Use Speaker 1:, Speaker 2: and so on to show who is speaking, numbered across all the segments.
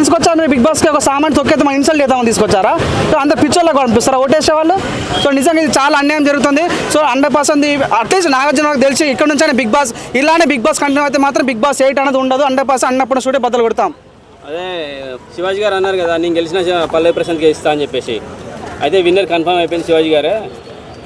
Speaker 1: తీసుకొచ్చారు. బిగ్ బాస్కి ఒక సామాన్ తొక్కేది మనం ఇన్సల్ట్ చేద్దామని తీసుకొచ్చారా? సో అంత పిచ్చోళ్ళకి కనిపిస్తారా? ఓటేసే వాళ్ళు? సో నిజంగా ఇది చాలా అన్యాయం జరుగుతుంది. So hundred percent at least నాగార్జునకు తెలిసి ఇక్కడ నుంచి బిగ్ బాస్ ఇలానే బిగ్ బాస్ కంటిన్యూ అయితే మాత్రం బిగ్ బాస్ ఎయిట్ అనేది ఉండదు. హండ్రెడ్ పర్సెంట్ అన్నప్పుడు స్టూడియో బద్దలు కొడతాం.
Speaker 2: అదే శివాజీ గారు అన్నారు కదా నేను గెలిచిన శ- పల్లవి ప్రశాంత్కి అని చెప్పేసి. అయితే విన్నర్ కన్ఫర్మ్ అయిపోయింది శివాజీ గారే.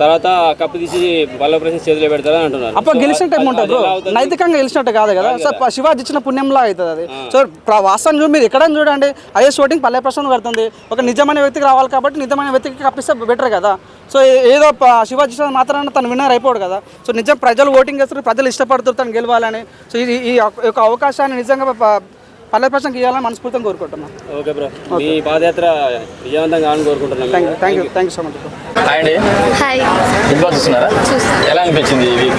Speaker 2: తర్వాత కప్పు తీసి పల్లవి ప్రశాంత్ చేతిలో పెడతారని అంటున్నారు.
Speaker 1: అప్పుడు గెలిచినట్టు
Speaker 2: అవుతుంది?
Speaker 1: నైతికంగా గెలిచినట్టు కాదు కదా? సో ప- శివాజీ ఇచ్చిన పుణ్యంలా అవుతుంది అది. సో వాస్తవం చూడు మీరు ఎక్కడైనా చూడండి హైయెస్ట్ ఓటింగ్ పల్లె ప్రశ్న పడుతుంది. ఒక నిజమైన వ్యక్తికి రావాలి కాబట్టి నిజమైన వ్యక్తికి కప్పిస్తే బెటర్ కదా. సో ఏదో శివాజీ మాత్రాన తను విన్నర్ అయిపోడు కదా. సో నిజం ప్రజలు ఓటింగ్ చేస్తారు ప్రజలు ఇష్టపడుతారు తను గెలవాలని. సో ఈ యొక్క అవకాశాన్ని నిజంగా పల్లె ప్రశ్నకి ఇవ్వాలని మనస్ఫూర్తిగా కోరుకుంటున్నాను
Speaker 2: ఓకే బ్రో. మీ పాదయాత్ర విజయవంతంగా కావాలని కోరుకుంటున్నాం
Speaker 1: thank you thank you thank you so much
Speaker 3: hi అండి.
Speaker 4: హాయ్
Speaker 3: బిగ్ బాస్ చూస్తున్నారా
Speaker 4: చూస్తాను
Speaker 3: ఎలా అనిపించింది ఈ వీక్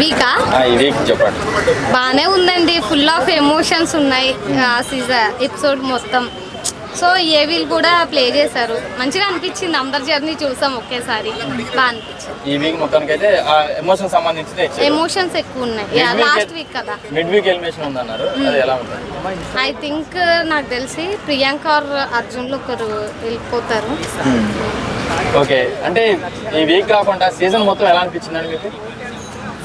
Speaker 4: వీకా
Speaker 3: ఆ, ఈ వీక్ చెప్పండి.
Speaker 4: బాగానే ఉందండి. ఫుల్ ఆఫ్ ఎమోషన్స్ ఉన్నాయి. ఆ సీజన్ ఎపిసోడ్ మొత్తం. సో ఏవిల్ కూడా ప్లే చేశారు. మంచిగా అనిపించింది. అందరి జర్నీ చూసాం ఒకేసారి. బాగా అనిపించింది.
Speaker 3: ఈ వీక్ మొత్తానికి అయితే ఆ ఎమోషన్ సంబంధించింది
Speaker 4: ఎమోషన్స్ ఎక్కువ ఉన్నాయి. లాస్ట్ వీక్ కదా.
Speaker 3: మిడ్ వీక్ ఎలిమినేషన్ ఉందన్నారు అది ఎలా ఉంటుంది
Speaker 4: ఐ థింక్ నాకు తెలిసి ప్రియాంక ఆర్ అర్జున్లు ఒకరు వెళ్ళిపోతారు.
Speaker 3: ఓకే అంటే ఈ వీక్ కాకుండా సీజన్ మొత్తం ఎలా అనిపించిందండి మీకు?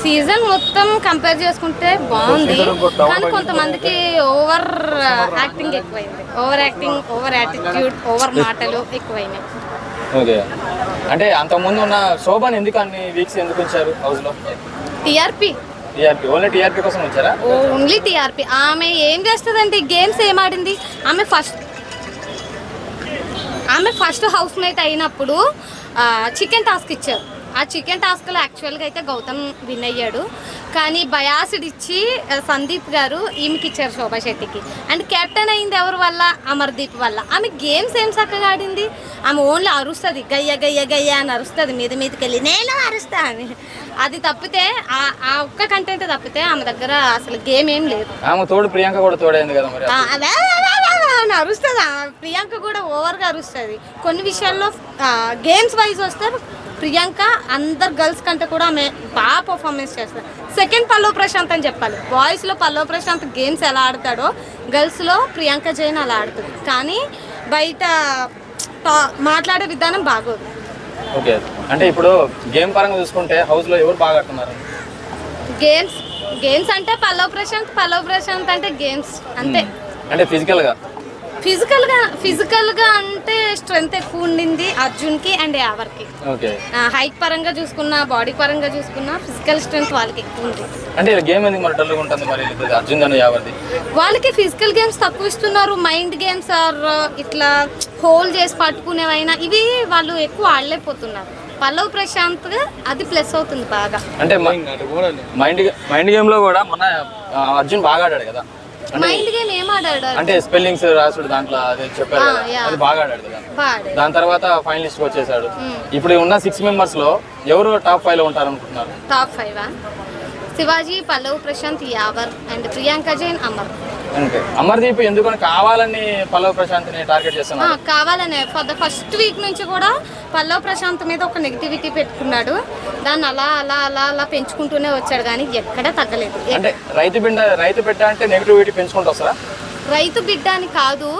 Speaker 4: సీజన్ మొత్తం కంపేర్ చేసుకుంటే బాగుంది. కానీ కొంతమందికి ఓవర్ యాక్టింగ్ ఎక్కువైంది. Over acting over attitude over మాటలు ఎక్కువైనాయి.
Speaker 3: ఓకే. అంటే అంతకుముందు ఉన్న శోభన్ ఎందుకు అన్ని వీక్స్ ఎందుకు ఉంచారు హౌస్లో?
Speaker 4: టీఆర్పీ.
Speaker 3: టీఆర్పీ. ఓన్లీ టీఆర్పీ కోసం వచ్చారా
Speaker 4: ఓన్లీ టీఆర్పీ. ఆమె ఏం చేస్తుందండి గేమ్స్ ఏం ఆడింది? ఆమె ఫస్ట్ ఆమె ఫస్ట్ హౌస్ మేట్ అయినప్పుడు చికెన్ టాస్క్ ఇచ్చారు. ఆ చికెన్ టాస్క్లో యాక్చువల్గా అయితే గౌతమ్ విన్ అయ్యాడు. కానీ బయాసిడ్ ఇచ్చి సందీప్ గారు ఈమెకి ఇచ్చారు శోభా శెట్టికి. అండ్ కెప్టెన్ అయింది ఎవరి వల్ల? అమర్దీప్ వల్ల. ఆమె గేమ్స్ ఏం చక్కగా ఆడింది. ఆమె ఓన్లీ అరుస్తుంది. గయ్య గయ్య గయ్య అని అరుస్తుంది. మీద మీదకి వెళ్ళి నేను అరుస్తా అని. అది తప్పితే ఆ- ఆ ఒక్క కంటెంట్ తప్పితే ఆమె దగ్గర అసలు గేమ్ ఏం లేదు.
Speaker 3: ఆమె తోడు ప్రియాంక కూడా తోడైంది కదా మరి
Speaker 4: అని అరుస్తుంది. ప్రియాంక కూడా ఓవర్గా అరుస్తుంది. కొన్ని విషయాల్లో గేమ్స్ వైజ్ వస్తే ప్రియాంక అందరు గర్ల్స్ కంటే కూడా ఆమె బాగా పర్ఫార్మెన్స్ చేస్తారు సెకండ్ పల్లవ్ ప్రశాంత్ అని చెప్పాలి. బాయ్స్లో పల్లవ్ ప్రశాంత్ గేమ్స్ ఎలా ఆడతాడో గర్ల్స్లో ప్రియాంక జైన్ అలా ఆడుతుంది. కానీ బయట మాట్లాడే విధానం బాగోదు.
Speaker 3: ఓకే. అంటే ఇప్పుడు గేమ్ పరంగా చూసుకుంటే హౌస్లో ఎవరు బాగా ఆడుతున్నారు?
Speaker 4: గేమ్స్ గేమ్స్ అంటే పల్లవ్ ప్రశాంత్ పల్లవ్ ప్రశాంత్ అంటే గేమ్స్ అంతే.
Speaker 3: అంటే ఫిజికల్గా
Speaker 4: ఫిజికల్గా ఫిజికల్గా అంటే స్ట్రెంగ్త్ ఎక్కువ ఉండింది అర్జున్కి అండ్ యావర్కి.
Speaker 3: ఓకే.
Speaker 4: హైట్ పరంగా చూసుకున్నా బాడీ పరంగా చూసుకున్నా ఫిజికల్ స్ట్రెంగ్త్ వాళ్ళకి ఎక్కువ ఉంది.
Speaker 3: అంటే గేమ్ ఎందుకు మరి డల్గా ఉంటుంది మరి ఇది అర్జున్ అను యావర్ది?
Speaker 4: వాళ్ళకి ఫిజికల్ గేమ్స్ తక్కువ ఇస్తున్నారు. మైండ్ గేమ్స్ ఆర్ ఇట్లా హోల్ చేసి పట్టుకునేవైనా ఇవి వాళ్ళు ఎక్కువ ఆడలేకపోతున్నారు. పల్లవ్ ప్రశాంత్ అది ప్లస్ అవుతుంది బాగా.
Speaker 3: అంటే మైండ్ మైండ్ గేమ్లో కూడా మొన్న ఆ, అర్జున్ బాగా ఆడాడు కదా?
Speaker 4: మైండ్ గేమ్ ఏం ఆడాడు
Speaker 3: అంటే స్పెల్లింగ్స్ రాసుడు దాంట్లో అది చెప్పారు
Speaker 4: ఆ,
Speaker 3: కదా.
Speaker 4: యా.
Speaker 3: అది బాగా ఆడాడు కదా
Speaker 4: బాగా
Speaker 3: దాని తర్వాత ఫైనలిస్ట్ వచ్చేసాడు. ఇప్పుడు ఉన్న సిక్స్ మెంబర్స్లో ఎవరు టాప్ ఫైవ్లో ఉంటారు అనుకుంటున్నారు
Speaker 4: top five Shivaji Pallav Prashanth Yawar and Priyanka Jain Amar.
Speaker 3: Amardeep ఎందుకని కావాలని పల్లవ్ ప్రశాంత్ని టార్గెట్ చేస్తున్నారు
Speaker 4: కావాలనే. ఫర్ ద ఫస్ట్ వీక్ నుంచి కూడా పల్లవ్ ప్రశాంత్ మీద ఒక నెగిటివిటీ పెట్టుకున్నాడు. దాన్ని అలా అలా అలా అలా పెంచుకుంటూనే వచ్చాడు కానీ ఎక్కడ తగ్గలేదు.
Speaker 3: అంటే రైతు బిడ్డ రైతు బిడ్డ అంటే నెగిటివిటీ పెంచుకుంటూ వస్తారా?
Speaker 4: రైతు బిడ్డ అని కాదు.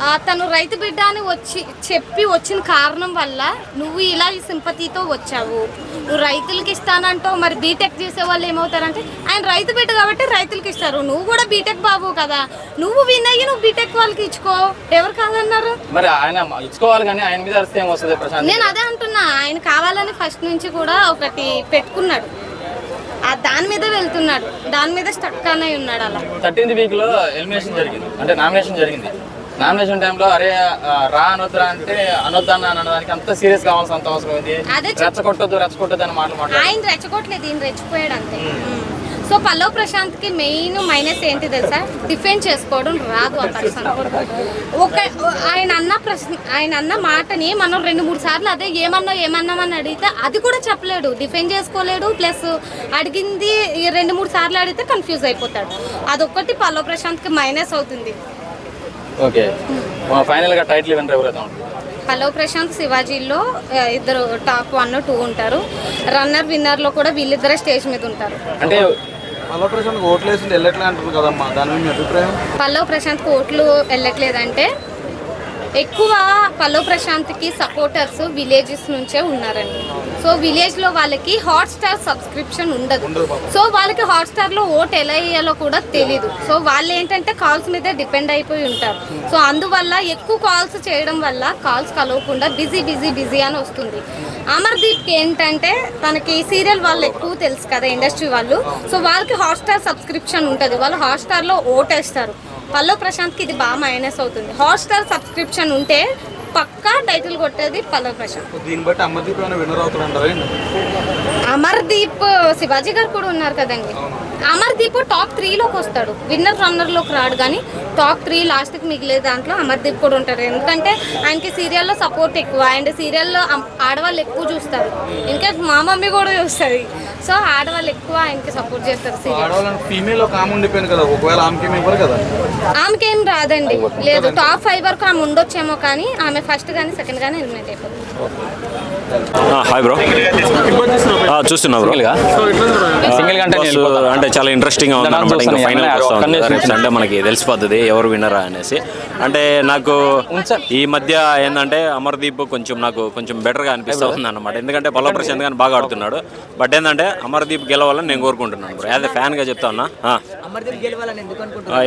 Speaker 4: అతను రైతు బిడ్డ అని వచ్చి చెప్పి వచ్చిన కారణం వల్ల నువ్వు ఇలా ఈ సింపతితో వచ్చావు. నువ్వు రైతులకి ఇస్తానంటావు మరి బీటెక్ చేసే వాళ్ళు ఏమవుతారంటే ఆయన రైతు బిడ్డ కాబట్టి రైతులకి ఇస్తారు. నువ్వు కూడా బీటెక్ బాబు కదా. నువ్వు విన్ అయ్యి నువ్వు బీటెక్ వాళ్ళకి ఇచ్చుకో. ఎవరు కాదన్నారు?
Speaker 3: మరి ఆయన ఇచ్చుకోవాలి కానీ ఆయన మీద ప్రశాంత్?
Speaker 4: నేను అదే అంటున్నా. ఆయన కావాలని ఫస్ట్ నుంచి కూడా ఒకటి పెట్టుకున్నాడు. ఆ దాని మీద వెళ్తున్నాడు. దాని మీద స్టక్ అనే ఉన్నాడు అలా.
Speaker 3: థర్టీన్త్ వీక్లో ఎలిమినేషన్ జరిగింది. అంటే నామినేషన్ జరిగింది. నామినేషన్ టైంలో అరే రా అనొద్దురా అంటే అనొద్దా అని అనడానికి అంత సీరియస్ కావాల్సిన అంత అవసరం ఉంది. రెచ్చగొట్టొద్దు రెచ్చగొట్టొద్దు అని మాట్లాడు.
Speaker 4: ఆయన రెచ్చగొట్టలేదు ఈయన రెచ్చిపోయాడు అంతే. సో పల్లవ్ ప్రశాంత్కి మెయిన్ మైనస్ ఏంటి తెలుసా? డిఫెండ్ చేసుకోవడం రాదు ఆ పర్సన్. ఒక ఆయన అన్న ప్రశ్న ఆయన అన్న మాటని మనం రెండు మూడు సార్లు అదే ఏమన్నా ఏమన్నామని అడిగితే అది కూడా చెప్పలేడు. డిఫెండ్ చేసుకోలేడు ప్లస్ అడిగింది రెండు మూడు సార్లు అడిగితే కన్ఫ్యూజ్ అయిపోతాడు. అదొక్కటి పల్లవ్ ప్రశాంత్కి మైనస్ అవుతుంది.
Speaker 3: ఓకే. ఫైనల్గా టైటిల్ విన్నర్ ఎవరైతే
Speaker 4: పల్లవ్ ప్రశాంత్ శివాజీలో ఇద్దరు టాప్ వన్ టూ ఉంటారు. రన్నర్ విన్నర్లో కూడా వీళ్ళిద్దరే స్టేజ్ మీద ఉంటారు.
Speaker 3: అంటే
Speaker 1: మళ్ళీ ప్రశాంత్ ఓట్లు వేసి వెళ్ళట్లే అంటారు కదమ్మా. దాని మీ అభిప్రాయం?
Speaker 4: పల్లవ్ ప్రశాంత్ ఓట్లు వెళ్ళట్లేదంటే ఎక్కువ పల్లవ్ ప్రశాంత్కి సపోర్టర్స్ విలేజెస్ నుంచే ఉన్నారండి. సో విలేజ్లో వాళ్ళకి హాట్ స్టార్ సబ్స్క్రిప్షన్ ఉండదు. సో వాళ్ళకి హాట్ స్టార్లో ఓట్ ఎలా వేయాలో కూడా తెలీదు. సో వాళ్ళు ఏంటంటే కాల్స్ మీద డిపెండ్ అయిపోయి ఉంటారు. సో అందువల్ల ఎక్కువ కాల్స్ చేయడం వల్ల కాల్స్ కలవకుండా బిజీ బిజీ బిజీ అని వస్తుంది. అమర్దీప్కి ఏంటంటే తనకి సీరియల్ వాళ్ళు ఎక్కువ తెలుసు కదా ఇండస్ట్రీ వాళ్ళు. సో వాళ్ళకి హాట్ స్టార్ సబ్స్క్రిప్షన్ ఉంటుంది వాళ్ళు హాట్ స్టార్లో ఓటేస్తారు. పల్లవ్ ప్రశాంత్కి ఇది బాగా మైనస్ అవుతుంది. హాట్స్టార్ సబ్స్క్రిప్షన్ ఉంటే పక్కా టైటిల్ కొట్టేది పల్లవ్ ప్రశాంత్.
Speaker 1: దీన్ని బట్టి విన్నర్
Speaker 4: అమర్దీప్ శివాజీ గారు కూడా ఉన్నారు కదండి. అమర్దీప్ టాప్ త్రీలోకి వస్తాడు. విన్నర్ రన్నర్లోకి రాడు కానీ టాప్ త్రీ లాస్ట్కి మిగిలే దాంట్లో అమర్దీప్ కూడా ఉంటాడు. ఎందుకంటే ఆయనకి సీరియల్లో సపోర్ట్ ఎక్కువ. అండ్ సీరియల్లో ఆడవాళ్ళు ఎక్కువ చూస్తారు. ఇంకా మా మమ్మీ కూడా చూస్తుంది. సో ఆడవాళ్ళు ఎక్కువ ఆయనకి సపోర్ట్ చేస్తారు సీరియల్.
Speaker 1: ఆమెకి
Speaker 4: ఆమెకేం రాదండి. లేదు టాప్ ఫైవ్ వరకు ఆమె ఉండొచ్చేమో కానీ ఆమె ఫస్ట్ కానీ సెకండ్ కానీ ఎలిమినేట్ అయిపోతుంది.
Speaker 5: హాయ్ బ్రో చూస్తున్నా బ్రో
Speaker 3: సింగిల్గా? అంటే
Speaker 5: చాలా ఇంట్రెస్టింగ్గా ఉంది అనమాట ఇంకా ఫైనల్. అంటే మనకి తెలిసిపోతుంది ఎవరు విన్నరా అనేసి. అంటే నాకు ఈ మధ్య ఏంటంటే అమర్దీప్ కొంచెం నాకు కొంచెం బెటర్గా అనిపిస్తూ ఉంది అనమాట ఎందుకంటే పల్లవ ప్రశాంత్ గాని బాగా ఆడుతున్నాడు. బట్ ఏంటంటే అమర్దీప్ గెలవాలని నేను కోరుకుంటున్నాను బ్రో యాజ్ ఫ్యాన్గా చెప్తా ఉన్నా.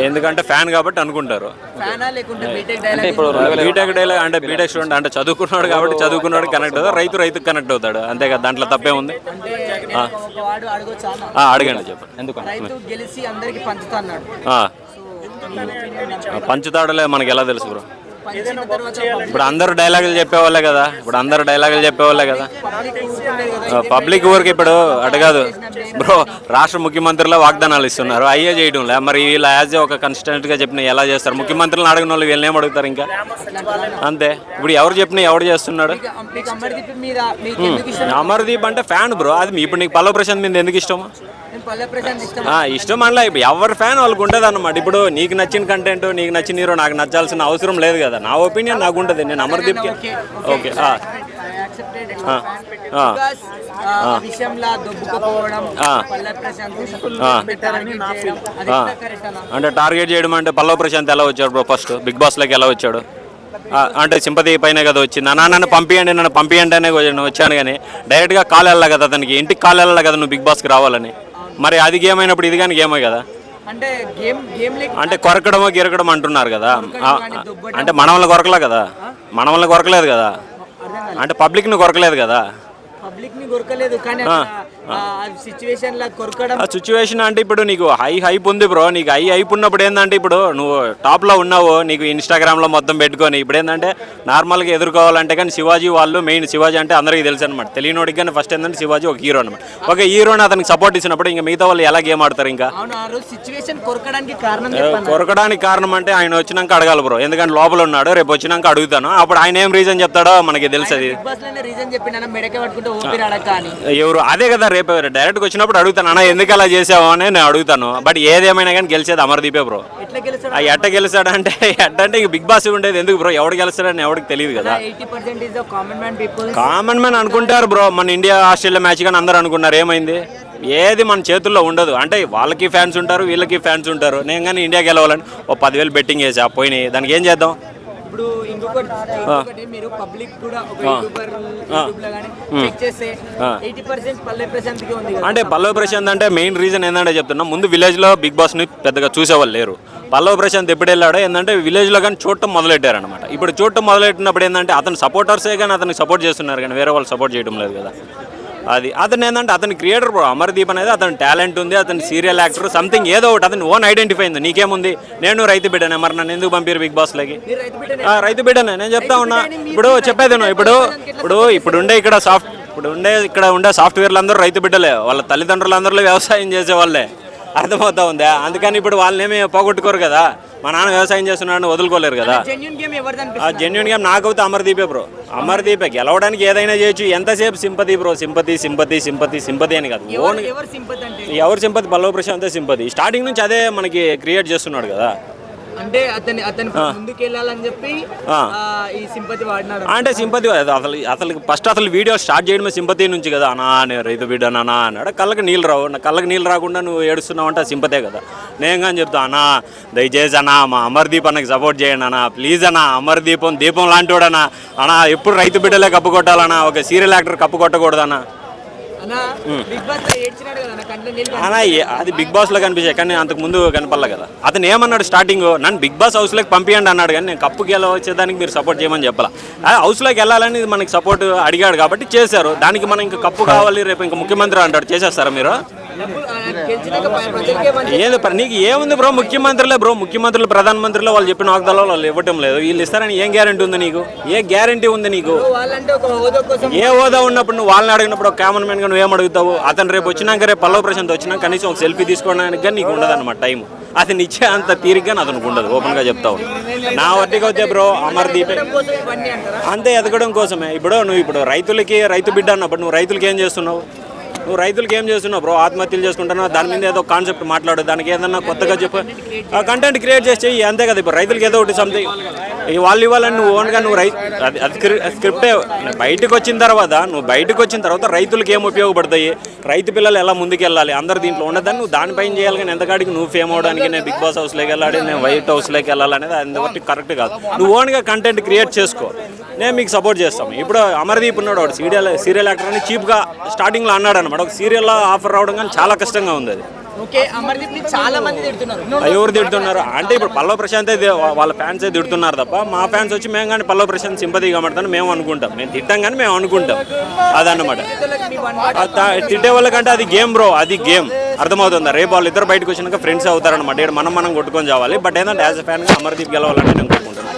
Speaker 5: ఎందుకంటే ఫ్యాన్ కాబట్టి అనుకుంటారు.
Speaker 6: ఫ్యానా లేకుంటే బీటెక్
Speaker 5: డైలాగ్ అంటే బీటెక్ స్టూడెంట్ అంటే చదువుకున్నాడు కాబట్టి చదువుకున్నాడు కనెక్ట్ అవుతాడు. రైతు రైతుకు కనెక్ట్ అవుతాడు. అంతే కదా దాంట్లో తప్పే ఉంది. అడగండి చెప్పండి.
Speaker 3: ఎందుకు
Speaker 6: రైతు గెలిచి అందరికి పంచుతా అన్నాడు
Speaker 5: ఆ,
Speaker 6: సో మీ opinion
Speaker 5: పంచుతాడులే మనకి ఎలా తెలుసు బ్రో? ఇప్పుడు అందరూ డైలాగులు చెప్పేవాళ్ళే కదా. ఇప్పుడు అందరూ డైలాగులు చెప్పేవాళ్ళే కదా.
Speaker 6: పబ్లిక్
Speaker 5: ఊరికి ఇప్పుడు అటు కాదు. బ్రో రాష్ట్ర ముఖ్యమంత్రిలో వాగ్దానాలు ఇస్తున్నారు. అయ్యే చేయడం లే మరి వీళ్ళు యాజ్ ఒక కన్సిస్టెంట్గా చెప్పిన ఎలా చేస్తారు? ముఖ్యమంత్రులను అడగిన వాళ్ళు వీళ్ళని ఏం అడుగుతారు ఇంకా? అంతే. ఇప్పుడు ఎవరు చెప్పినా ఎవడు చేస్తున్నాడు?
Speaker 6: అమర్దీప్ మీద మీకు ఎందుకు ఇష్టం?
Speaker 5: అమర్దీప్ అంటే ఫ్యాన్ బ్రో. అది ఇప్పుడు నీకు పల్లవ ప్రశాంత్ మీద ఎందుకు ఇష్టం
Speaker 6: నేను పల్లె ప్రశాంత్ ఇష్టం
Speaker 5: అనలా. ఇప్పుడు ఎవరి ఫ్యాన్ వాళ్ళకి ఉంటుంది అనమాట ఇప్పుడు నీకు నచ్చిన కంటెంట్ నీకు నచ్చిన హీరో నాకు నచ్చాల్సిన అవసరం లేదు కదా. నా ఒపీనియన్ నాకు ఉంటుంది. నేను అమర్దీప్కి ఓకే? అంటే టార్గెట్ చేయడం అంటే పల్లవ ప్రశాంత్ ఎలా వచ్చాడు బ్రో ఫస్ట్ బిగ్ బాస్లోకి ఎలా వచ్చాడు? అంటే సింపతి పైన కదా వచ్చింది అన్నా నన్ను పంపియండి నన్ను పంపియండి అనే వచ్చాను- వచ్చాను కానీ డైరెక్ట్గా కాల్ వెళ్ళాలి కదా అతనికి. ఇంటికి కాల్ వెళ్ళాలి కదా నువ్వు బిగ్ బాస్కి రావాలని. మరి అది గేమ్ అయినప్పుడు ఇది కానీ గేమే కదా?
Speaker 6: అంటే గేమ్ గేమ్ లేక
Speaker 5: అంటే కొరకడమో గిరకడం అంటున్నారు కదా. అంటే మనవల్ని కొరకలే కదా? మనవల్ని కొరకలేదు కదా? అంటే పబ్లిక్ని కొరకలేదు కదా?
Speaker 6: పబ్లిక్ని కొరకలేదు కానీ సిచ్యువేషన్ లా
Speaker 5: అంటే ఇప్పుడు నీకు హై హైప్ ఉంది బ్రో నీకు హై హైప్ ఉన్నప్పుడు ఏంటంటే ఇప్పుడు నువ్వు టాప్లో ఉన్నావు నీకు ఇన్స్టాగ్రామ్లో మొత్తం పెట్టుకొని. ఇప్పుడు ఏంటంటే నార్మల్గా ఎదుర్కోవాలంటే కానీ శివాజీ వాళ్ళు మెయిన్ శివాజీ అంటే అందరికీ తెలుసు అనమాట తెలియనోడికి కానీ ఫస్ట్ ఏంటంటే శివాజీ ఒక హీరో అనమాట ఒక హీరోని అతనికి సపోర్ట్ ఇచ్చినప్పుడు ఇంకా మిగతా వాళ్ళు ఎలా గేమ్ ఆడతారు ఇంకా?
Speaker 6: కొరకడానికి కారణం
Speaker 5: అంటే ఆయన వచ్చినాక అడగాలి బ్రో ఎందుకంటే లోపల ఉన్నాడు రేపు వచ్చినాక అడుగుతాను. అప్పుడు ఆయన ఏం రీజన్ చెప్తాడో మనకి తెలుసు అది. ఎవరు అదే కదా రేపు డైరెక్ట్గా వచ్చినప్పుడు అడుగుతాను అన్న ఎందుకు అలా చేసావు? అని నేను అడుగుతాను. బట్ ఏదేమైనా కానీ గెలిచేది అమర్దీపే బ్రో ఆ ఎట్ట గెలిచాడంటే ఎట్ట అంటే ఇక బిగ్ బాస్ ఉండేది ఎందుకు బ్రో ఎవడు గెలుస్తాడని ఎవరికి తెలియదు కదా.
Speaker 6: కామన్ మ్యాన్
Speaker 5: అనుకుంటారు బ్రో మన ఇండియా ఆస్ట్రేలియా మ్యాచ్ కానీ అందరూ అనుకున్నారు ఏమైంది? ఏది మన చేతుల్లో ఉండదు. అంటే వాళ్ళకి ఫ్యాన్స్ ఉంటారు వీళ్ళకి ఫ్యాన్స్ ఉంటారు. నేను కానీ ఇండియా గెలవాలని ఓ పదివేలు బెట్టింగ్ వేసా పోయినాయి. దానికి ఏం చేద్దాం?
Speaker 6: ఇప్పుడు ఇంకొకటి ఇంకొకటి మీరు పబ్లిక్ కూడా ఒక యూట్యూబర్ యూట్యూబ్లో చెక్ చేస్తే ఎయిటీ పర్సెంట్ పల్లె ప్రశాంత్కి ఉంది కదా.
Speaker 5: అంటే పల్లవ ప్రశాంత్ అంటే మెయిన్ రీజన్ ఏంటంటే చెప్తున్నా ముందు విలేజ్లో బిగ్ బాస్ని పెద్దగా చూసేవాళ్ళు లేరు. పల్లవ ప్రశాంత్ ఎప్పుడు వెళ్ళాడో ఏంటంటే విలేజ్లో కానీ చూడటం మొదలెట్టారనమాట ఇప్పుడు చూడటం మొదలెట్టినప్పుడు ఏంటంటే అతను సపోర్టర్సే కానీ అతనికి సపోర్ట్ చేస్తున్నారు కానీ వేరే వాళ్ళు సపోర్ట్ చేయడం లేదు కదా. అది అతను ఏంటంటే అతని క్రియేటర్ బ్రో అమర్దీప్ అనేది అతని టాలెంట్ ఉంది అతని సీరియల్ యాక్టర్ సంథింగ్ ఏదో ఒకటి అతని ఓన్ ఐడెంటిఫై అయింది. నీకేముంది? నేను రైతు బిడ్డనే మరి నన్ను ఎందుకు పంపారు బిగ్ బాస్లోకి
Speaker 6: రైతు బిడ్డ
Speaker 5: ఆ, రైతు బిడ్డనే నేను చెప్తా ఉన్నా. ఇప్పుడు చెప్పేది ఇప్పుడు ఇప్పుడు ఇప్పుడు ఉండే ఇక్కడ సాఫ్ట్ ఇప్పుడు ఉండే ఇక్కడ ఉండే సాఫ్ట్వేర్లు అందరూ రైతు బిడ్డలే. వాళ్ళ తల్లిదండ్రులు అందరూ వ్యవసాయం చేసే వాళ్ళే అర్థమవుతా ఉందా? అందుకని ఇప్పుడు వాళ్ళనేమి పోగొట్టుకోరు కదా. మా నాన్న వ్యవసాయం చేస్తున్నాడని వదులుకోలేరు కదా.
Speaker 6: గేమ్
Speaker 5: ఆ జెన్యున్గా నాకైతే అమర్దీపే బ్రో. అమర్దీపే గెలవడానికి ఏదైనా చేయొచ్చు. ఎంతసేపు sympathy bro? Sympathy sympathy sympathy sympathy అని కాదు. ఓన్
Speaker 6: ఎవరు సింపతి అంటే?
Speaker 5: ఎవరు సింపతి? పల్లవ ప్రశాంతే సింపతి. స్టార్టింగ్ నుంచి అదే మనకి క్రియేట్ చేస్తున్నాడు కదా.
Speaker 6: అంటే అతని అతని ముందుకు వెళ్ళాలని చెప్పి ఈ సింపతి వాడినాడు.
Speaker 5: అంటే సింపతి అసలు అసలు ఫస్ట్ అసలు వీడియో స్టార్ట్ చేయడమే సింపతి నుంచి కదా. అనా నేను రైతు బిడ్డ నానా అన్నాడు. కళ్ళకి నీళ్ళు రావు నా కళ్ళకి నీళ్ళు రాకుండా నువ్వు ఏడుస్తున్నావు అంటే సింపతే కదా. నేను కానీ చెప్తా అన్నా దయచేసి అన్నా మా అమర్దీప్ అన్నకి సపోర్ట్ చేయండి అన్నా. ప్లీజ్ అన్నా అమర్దీపం దీపం లాంటివాడన్నా అన్నా. ఎప్పుడు రైతు బిడ్డలే కప్పు కొట్టాలన్నా. ఒక సీరియల్ యాక్టర్ కప్పు కొట్టకూడదన్నా.
Speaker 6: అన్నా
Speaker 5: అది బిగ్ బాస్లో కనిపించాయి కానీ అంతకు ముందు కనపడలే కదా. అతను ఏమన్నాడు స్టార్టింగ్ నన్ను బిగ్ బాస్ హౌస్లోకి పంపించండి అన్నాడు కానీ నేను కప్పుకి వెళ్ళ వచ్చేదానికి మీరు సపోర్ట్ చేయమని చెప్పాల. హౌస్లోకి వెళ్ళాలని మనకి సపోర్ట్ అడిగాడు కాబట్టి చేశారు. దానికి మనం ఇంకా కప్పు కావాలి రేపు ఇంకా ముఖ్యమంత్రి అంటాడు చేసేస్తారా మీరు? ఏది నీకు ఏముంది బ్రో? ముఖ్యమంత్రులే బ్రో. ముఖ్యమంత్రులు ప్రధానమంత్రులు వాళ్ళు చెప్పిన వాగ్దానాలు వాళ్ళు ఇవ్వటం లేదు. వీళ్ళు ఇస్తారని ఏం గ్యారంటీ ఉంది నీకు? ఏ గ్యారంటీ ఉంది నీకు? ఏ హోదా ఉన్నప్పుడు నువ్వు వాళ్ళని అడిగినప్పుడు ఒక కామన్ మ్యాన్గా నువ్వు ఏం అడుగుతావు? అతను రేపు వచ్చినాక రేపు పల్లవ ప్రశాంత్ వచ్చినా కనీసం ఒక సెల్ఫీ తీసుకోవడానికి కానీ నీకు ఉండదు అనమాట టైం అతను ఇచ్చే అంత తీరిగ్గా అతనికి ఉండదు ఓపెన్గా చెప్తావు. నా వడ్డీకి వస్తే బ్రో అమర్దీప్ అంతే ఎదగడం కోసమే. ఇప్పుడు నువ్వు ఇప్పుడు రైతులకి రైతు బిడ్డ అన్నప్పుడు నువ్వు రైతులకి ఏం చేస్తున్నావు? నువ్వు రైతులకి ఏం చేస్తున్నావు బ్రో? ఆత్మహత్యలు చేసుకుంటున్నావు దాని మీద ఏదో కాన్సెప్ట్ మాట్లాడు దానికి ఏదన్నా కొత్తగా చెప్పు. ఆ కంటెంట్ క్రియేట్ చేసి చెయ్యి అంతే కదా ఇప్పుడు. రైతులకి ఏదో ఒకటి సంథింగ్ వాళ్ళు ఇవ్వాలని నువ్వు ఓన్గా నువ్వు రై అది అది స్క్రిప్టే బయటకు వచ్చిన తర్వాత నువ్వు బయటకు వచ్చిన తర్వాత రైతులకి ఏం ఉపయోగపడతాయి? రైతు పిల్లలు ఎలా ముందుకెళ్ళాలి? అందరు దీంట్లో ఉండదని నువ్వు దానిపైన చేయాలి కానీ ఎంతకాడికి నువ్వు ఫేమ్ అవడానికి నేను బిగ్ బాస్ హౌస్లోకి వెళ్ళాలి నేను వైట్ హౌస్లోకి వెళ్ళాలి అనేది కరెక్ట్ కాదు. నువ్వు ఓన్గా కంటెంట్ క్రియేట్ చేసుకో. నేను మీకు సపోర్ట్ చేస్తాను ఇప్పుడు అమర్దీప్ ఉన్నాడు వాడు సీరియల్ సీరియల్ యాక్టర్ అని చీప్గా స్టార్టింగ్లో అన్నాడు అనమాట. ఒక సీరియల్లో ఆఫర్ రావడం కానీ చాలా కష్టంగా ఉంది అది.
Speaker 6: చాలా మంది తిడుతున్నారు.
Speaker 5: ఎవరు తిడుతున్నారు? అంటే ఇప్పుడు పల్లవ ప్రశాంతే వాళ్ళ ఫ్యాన్సే తిడుతున్నారు తప్ప మా ఫ్యాన్స్ వచ్చి మేము కానీ పల్లవ ప్రశాంత్ సింపతి కమడతాను మేము అనుకుంటాం. మేము తిట్టాం కానీ మేము అనుకుంటాం. అదన్నమాట. తిట్టే వాళ్ళకంటే అది గేమ్ బ్రో అది గేమ్ అర్థమవుతుందా? రేపు వాళ్ళు ఇద్దరు బయటకు వచ్చినాక ఫ్రెండ్స్ అవుతారనమాట ఇక్కడ మనం మనం కొట్టుకొని చావాలి బట్ ఏంటంటే యాజ్ అ ఫ్యాన్గా అమర్దీప్ గెలవాలని నేను కోరుకుంటున్నాను.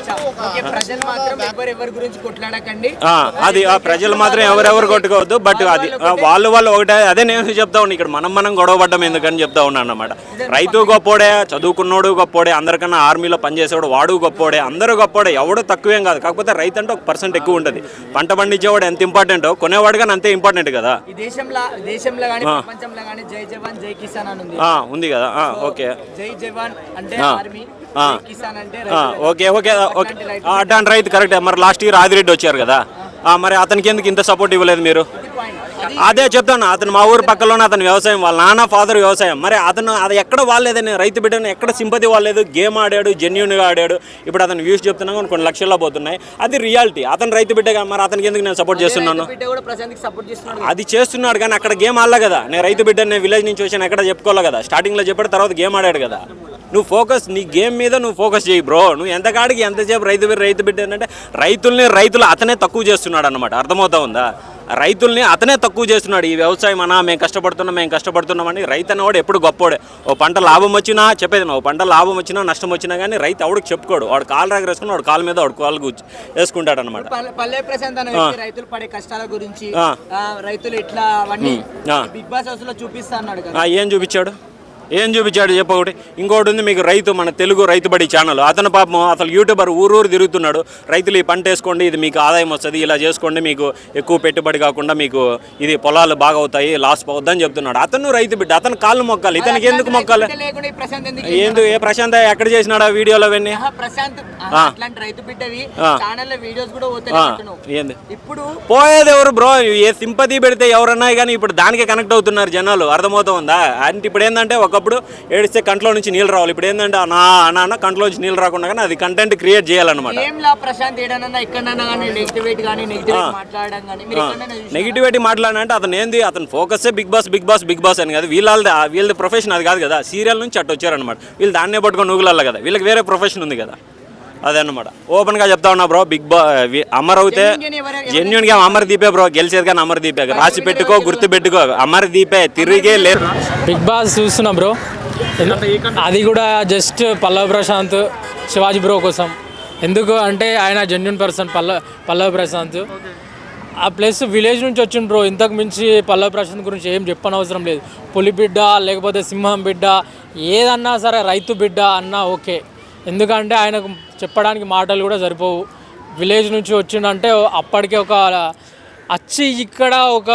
Speaker 6: ఓకే. ప్రజలు మాత్రం ఎవరు ఎవరి గురించి కొట్లాడకండి.
Speaker 5: ఆ, అది ఆ ప్రజలు మాత్రం ఎవరెవరు కొట్టుకోవద్దు బట్ అది వాళ్ళు వాళ్ళు ఒకటే అదే నేను చెప్తా ఉన్నా ఇక్కడ మనం మనం గొడవ పడ్డం ఎందుకని చెప్తా ఉన్నాను అన్నమాట. రైతు గొప్పోడే చదువుకున్నోడు గొప్పోడే అందరికన్నా ఆర్మీలో పనిచేసేవాడు వాడు గొప్పోడే అందరూ గొప్పోడే ఎవడు తక్కువేం కాదు. కాకపోతే రైతు అంటే ఒక పర్సెంట్ ఎక్కువ ఉంటుంది. పంట పండించేవాడు ఎంత ఇంపార్టెంటో కొనేవాడు కానీ అంతే ఇంపార్టెంట్ కదా.
Speaker 6: ఈ దేశంలో దేశంలో కానీ ప్రపంచంలో కానీ జై జవాన్ జై కిసాన్ అని ఉంది.
Speaker 5: ఆ, ఉంది కదా. ఆ, ఓకే.
Speaker 6: జై జవాన్ అంటే. ఆర్మీ.
Speaker 5: Okay okay okay. అట్లాంటి రైతు కరెక్టే. మరి లాస్ట్ ఇయర్ ఆదిరెడ్డి వచ్చారు కదా. మరి అతనికి ఎందుకు ఇంత సపోర్ట్ ఇవ్వలేదు మీరు? అదే చెప్తాను అతను మా ఊరు పక్కలోనే అతను వ్యవసాయం వాళ్ళ నాన్న ఫాదర్ వ్యవసాయం. మరి అతను అది ఎక్కడ వాళ్ళేదని రైతు బిడ్డను ఎక్కడ సింపతి వాళ్ళలేదు గేమ్ ఆడాడు జెన్యున్గా ఆడాడు. ఇప్పుడు అతను వ్యూస్ చెప్తున్నా కొన్ని లక్షల్లో పోతున్నాయి. అది రియాలిటీ అతను రైతు బిడ్డగా మరి అతనికి ఎందుకు నేను సపోర్ట్ చేస్తున్నాను? అది చేస్తున్నాడు కానీ అక్కడ గేమ్ ఆడలే కదా. నేను రైతు బిడ్డ నేను విలేజ్ నుంచి వచ్చాను ఎక్కడ చెప్పుకోలే కదా. స్టార్టింగ్లో చెప్పాడు తర్వాత గేమ్ ఆడాడు కదా. నువ్వు ఫోకస్ నీ గేమ్ మీద నువ్వు ఫోకస్ చేయి బ్రో నువ్వు ఎంత కాడికి ఎంతసేపు రైతు రైతు బిడ్డ ఏంటంటే రైతుల్ని రైతులు అతనే తక్కువ చేస్తున్నాడు అనమాట అర్థమవుతా ఉందా? రైతుల్ని అతనే తక్కువ చేస్తున్నాడు. ఈ వ్యవసాయం అన్నా మేము కష్టపడుతున్నాం మేము కష్టపడుతున్నామని రైతు అన్నవాడు ఎప్పుడు గొప్పోడే. ఓ పంట లాభం వచ్చినా చెప్పేది నా, ఓ పంట లాభం వచ్చినా నష్టం వచ్చినా కానీ రైతు ఎవడికి చెప్పుకోడు. వాడు కాలు రాగ వేసుకుని వాడు కాలు మీద వాడు కాలు కూర్చు వేసుకుంటాడు అనమాట
Speaker 6: పల్లె- పల్లె ప్రశాంత్ అనే వ్యక్తి రైతులు పడే కష్టాల గురించి రైతులు
Speaker 5: ఆ.
Speaker 6: బిగ్ బాస్ హౌస్లో చూపిస్తా అన్నాడు
Speaker 5: ఏం చూపించాడు? ఏం చూపించాడు చెప్ప ఒకటి. ఇంకోటి ఉంది మీకు రైతు మన తెలుగు రైతు బడి ఛానల్ అతను పాపం అసలు యూట్యూబర్ ఊరూరు తిరుగుతున్నాడు. రైతులు ఈ పంట వేసుకోండి ఇది మీకు ఆదాయం వస్తుంది ఇలా చేసుకోండి మీకు ఎక్కువ పెట్టుబడి కాకుండా మీకు ఇది పొలాలు బాగా అవుతాయి లాస్ పోవద్దని చెప్తున్నాడు. అతను రైతు బిడ్డ అతను కాళ్ళు మొక్కాలి. ఇతనికి ఎందుకు మొక్కాలి?
Speaker 6: ఎందుకు
Speaker 5: ఏంది ఏ ప్రశాంత్ ఎక్కడ చేసినాడు ఆ వీడియోలో అవన్నీ? పోయేది ఎవరు బ్రో? ఏ సింపతి పెడితే ఎవరన్నా కానీ ఇప్పుడు దానికే కనెక్ట్ అవుతున్నారు జనాలు. అర్థమవుతుందా అంటే ఇప్పుడు ఏంటంటే ఒకప్పుడు ఏడిస్తే కంట్లో నుంచి నీళ్ళు రావాలి. ఇప్పుడు ఏంటంటే నా అన్న కంట్లో నుంచి నీళ్ళు రాకుండా కానీ అది కంటెంట్ క్రియేట్ చేయాలన్నమాట
Speaker 6: నెగిటివేట్
Speaker 5: మాట్లాడినంటే అతను ఏంది అతను focus Bigg Boss Bigg Boss Bigg Boss అని కాదు. వీళ్ళది వీళ్ళది ప్రొఫెషన్ అది కాదు కదా. సీరియల్ నుంచి అట్టు వచ్చారనమాట వీళ్ళు దాన్నే పట్టుకొని నూగులల్ల కదా. వీళ్ళకి వేరే ప్రొఫెషన్ ఉంది కదా. అదన్నమాట. ఓపెన్గా చెప్తా ఉన్నా బ్రో బిగ్ బా అమర్ అవుతే జెన్యున్గా అమర్ దీపే బ్రో గెలిచేది కానీ అమర్ దీపే. రాసి పెట్టుకో గుర్తు పెట్టుకో. అమర్ దీపే తిరిగే లేదు
Speaker 7: బిగ్ బాస్ చూస్తున్నా బ్రో. అది కూడా జస్ట్ పల్లవ ప్రశాంత్ శివాజీ బ్రో కోసం. ఎందుకు అంటే ఆయన జెన్యున్ పర్సన్ పల్ల పల్లవ ప్రశాంత్. ఆ ప్లస్ విలేజ్ నుంచి వచ్చిన బ్రో. ఇంతకు మించి పల్లవ ప్రశాంత్ గురించి ఏం చెప్పనవసరం లేదు. పులి బిడ్డ లేకపోతే సింహం బిడ్డ ఏదన్నా సరే రైతు బిడ్డ అన్నా ఓకే. ఎందుకంటే ఆయనకు చెప్పడానికి మాటలు కూడా సరిపోవు. విలేజ్ నుంచి వచ్చిండంటే అప్పటికే ఒక వచ్చి ఇక్కడ ఒక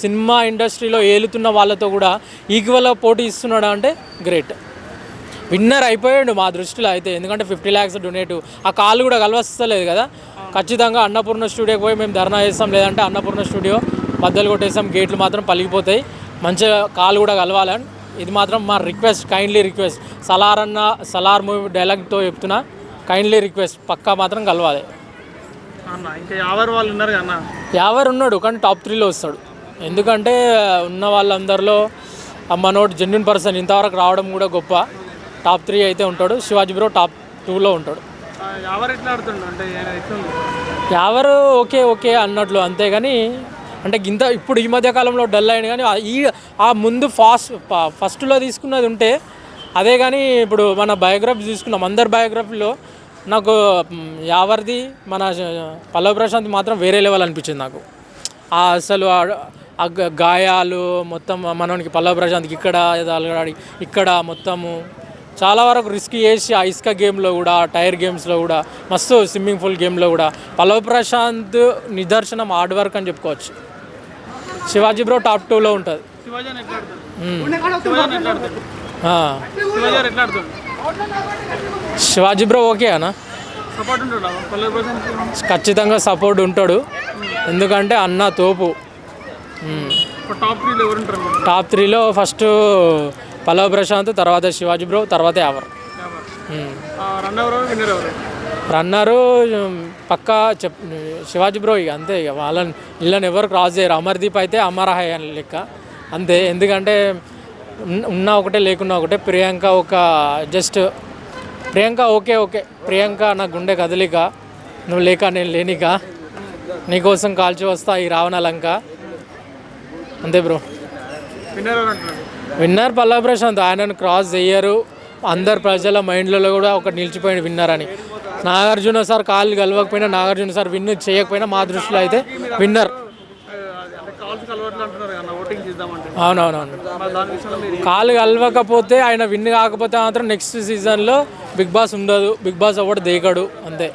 Speaker 7: సినిమా ఇండస్ట్రీలో ఏలుతున్న వాళ్ళతో కూడా ఈక్వల్గా పోటీ ఇస్తున్నాడు అంటే గ్రేట్. విన్నర్ అయిపోయాడు మా దృష్టిలో అయితే. ఎందుకంటే ఫిఫ్టీ ల్యాక్స్ డొనేట్. ఆ కాల్ కూడా కలవస్తలేదు కదా. ఖచ్చితంగా అన్నపూర్ణ స్టూడియోకి పోయి మేము ధర్నా చేస్తాం. లేదంటే అన్నపూర్ణ స్టూడియో బద్దలు కొట్టేస్తాం. గేట్లు మాత్రం పలిగిపోతాయి. మంచిగా కాల్ కూడా కలవాలని ఇది మాత్రం మా రిక్వెస్ట్ కైండ్లీ రిక్వెస్ట్ సలార్ అన్న సలార్ మూవీ డైలాగ్తో చెప్తున్నా. కైండ్లీ రిక్వెస్ట్ పక్కా మాత్రం కలవాలి.
Speaker 1: అన్న ఇంకా ఎవరు వాళ్ళు ఉన్నారు అన్న?
Speaker 7: యావర్ ఉన్నాడు కానీ టాప్ త్రీలో వస్తాడు. ఎందుకంటే ఉన్న వాళ్ళందరిలో మనోడు జెన్యున్ పర్సన్ ఇంతవరకు రావడం కూడా గొప్ప. టాప్ త్రీ అయితే ఉంటాడు. శివాజీ బ్రో టాప్ టూలో ఉంటాడు.
Speaker 1: ఎవరు ఎట్లా ఆడుతుండు? అంటే
Speaker 7: ఎవరు ఓకే ఓకే అన్నట్లు. అంతేగాని అంటే ఇంత ఇప్పుడు ఈ మధ్య కాలంలో డల్ అయింది కానీ ఈ ఆ ముందు ఫాస్ట్ ఫస్ట్లో తీసుకున్నది ఉంటే అదే కానీ ఇప్పుడు మన బయోగ్రఫీ తీసుకున్నాం. అందరి బయోగ్రఫీలో నాకు యావర్ది మన పల్లవ ప్రశాంత్ మాత్రం వేరే లెవెల్ అనిపించింది నాకు. ఆ అసలు ఆ- గాయాలు మొత్తం మనకి పల్లవ ప్రశాంత్కి ఇక్కడ ఏదో ఇక్కడ మొత్తము చాలా వరకు రిస్క్ చేసి ఆ ఇసుక గేమ్లో కూడా టైర్ గేమ్స్లో కూడా మస్తు స్విమ్మింగ్ పూల్ గేమ్లో కూడా పల్లవ ప్రశాంత్ నిదర్శనం హార్డ్ వర్క్ అని చెప్పుకోవచ్చు. శివాజీ బ్రో టాప్ టూలో ఉంటుంది.
Speaker 1: శివాజీ అని
Speaker 7: బ్రో ఓకే
Speaker 1: ప్రశాంత్
Speaker 7: ఖచ్చితంగా సపోర్ట్ ఉంటాడు. ఎందుకంటే అన్న తోపు.
Speaker 1: టాప్ త్రీలో
Speaker 7: ఫస్ట్ పల్లవి ప్రశాంత్ తర్వాత శివాజీ బ్రో తర్వాత
Speaker 1: ఎవరు?
Speaker 7: రన్నరు పక్కా చెప్ శివాజీ బ్రో ఇక అంతే ఇక వాళ్ళని వీళ్ళని ఎవరు క్రాస్ చేయరు. అమర్దీప్ అయితే అమరహాయ్ అని లెక్క. అంతే. ఎందుకంటే ఉన్న- ఒకటే లేకున్నా ఒకటే. ప్రియాంక ఒక just Priyanka okay okay. Priyanka నా గుండె కదలిక. నువ్వు లేక నేను లేనిక. నీకోసం కాల్చి వస్తా ఈ రావణ లంక. అంతే బ్రో.
Speaker 1: విన్నర్
Speaker 7: పల్లవి ప్రశాంత్. ఆయనను క్రాస్ చెయ్యరు అందరు ప్రజల మైండ్లలో కూడా ఒక నిలిచిపోయిన విన్నర్ అని. నాగార్జున సార్ కాళ్ళు కలవకపోయినా నాగార్జున సార్ విన్ చేయకపోయినా మా దృష్టిలో అయితే విన్నర్. అవునవునవును. కాలు కలవకపోతే ఆయన విన్ కాకపోతే మాత్రం నెక్స్ట్ సీజన్లో బిగ్ బాస్ ఉండదు. బిగ్ బాస్ ఒకటి దేకడు అంతే.